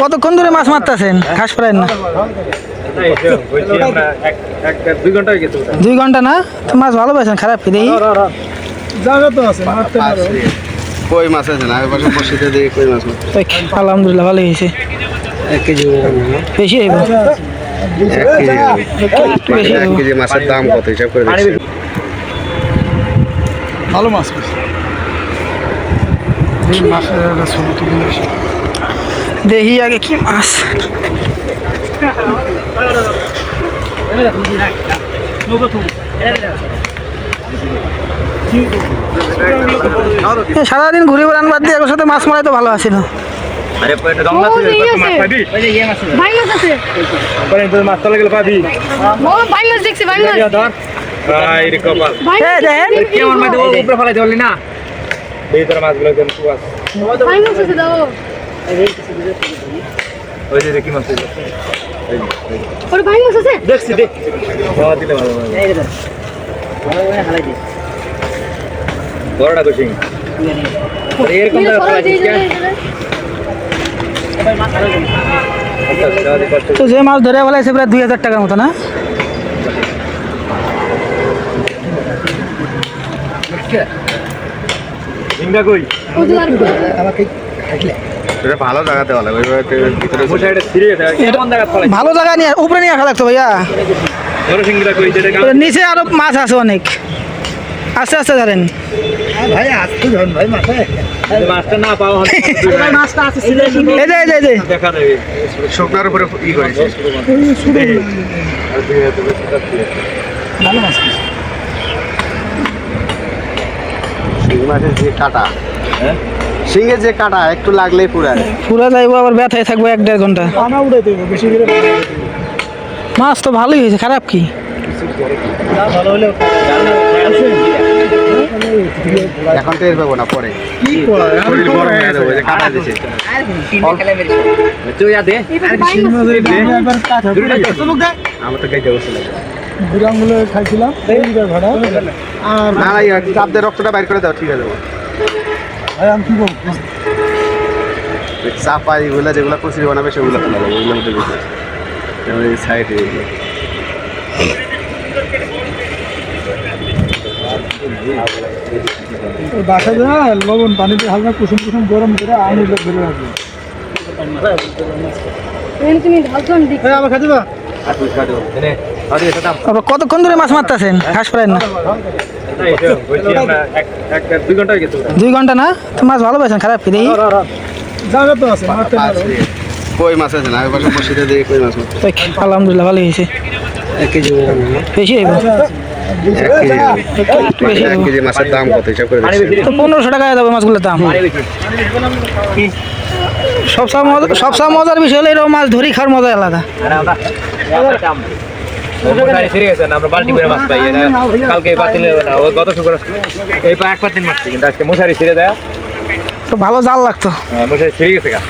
কতক্ষণ ধরে মাছ মারতেছেন? ঘাস ফ্রাই না। দুই ঘণ্টা হয়ে গেছে দুই ঘণ্টা না তো মাছ ভালো পাইছেন খারাপ কি দেখি কই মাছ আছে না? পাশে বসিতে দিয়ে কই মাছ আলহামদুলিল্লাহ ভালো হয়েছে। এক কেজি বেশি হইব? এক কেজি বেশি এক হইব। কেজি মাছের দাম কত? হিসাব করে ভালো মাছ মাছের ছবি তুলে। দেখি আগে কি মাছ। সারাদিন ঘুরে বেড়ান বাদ দিয়ে সাথে মাছ মারাই তো ভালো আছিল। এই আছে। মাছগুলো ওই যে কি মাছ ওর ভাই মাছ আছে দেখছি দেখ ও দিলে ভালো বড়টা কোচিং এরকম নিয়ে দাও দিয়ে ফেলাই দিলে। তো যে মাছ ধরে ফেলাইছে প্রায় দুই হাজার টাকার মতো না? ঝিঙ্গা কই? ও যে আর এটা ভালো জায়গা নিয়ে উপরে নিয়ে আসা লাগতো ভাইয়া। নিচে আরও মাছ আছে অনেক। আস্তে আস্তে ধরেন। মাছটা না পাওয়া মাছটা আছে এই যে এই যে, দেখা দেবে। শুকনার উপরে ই করেছে। শিং মাছের যে কাটা। হ্যাঁ? শিঙে যে কাটা একটু লাগলেই পুরায় পুরা যাইবো আবার ব্যথায় থাকব এক দেড় ঘণ্টা। পানা উড়ে দেবো বেশি করে মাছ তো ভালোই হয়েছে খারাপ কি? ভালো হলে এখন টের পাবো না পরে। শরীর গরম হয়ে যাবে যে কাটা দিছে। আমার তো বসে লাগে খাইছিলাম আর না রক্তটা বাইর করে দাও ঠিক আছে। আমি চাপা এগুলো যেগুলো কচুরি বানাবে সেগুলো তো লাগাবো ওইগুলো মধ্যে এই সাইডে বাসা যায় লবণ পানিতে হালকা কুসুম কুসুম গরম করে আঙুল ধরে রাখবে। তুমি ঢালছো আমি আবার খাতে বা কতক্ষণ ধরে মাছ মারতেছেন? ঘাস ফ্রাই না। দুই ঘণ্টা না? তো মাছ ভালো পাইছেন খারাপ কি দেখি? কই মাছ আছে? না কই মাছ আলহামদুলিল্লাহ ভালো হয়েছে। বেশি হইব? পনেরোশো টাকা যাবে মাছগুলোর দাম। সবসময় মজার বিষয় হলো এরকম মাছ ধরি খাওয়ার মজা আলাদা। আমরা বালতি করে মাছ পাই কালকে বাতিল না ও গত শুক্রবার এই এক পাতিল মারছি কিন্তু আজকে মশারি ছিঁড়ে দেয়। তো ভালো জাল লাগতো। মশারি ছিঁড়ে গেছে গা।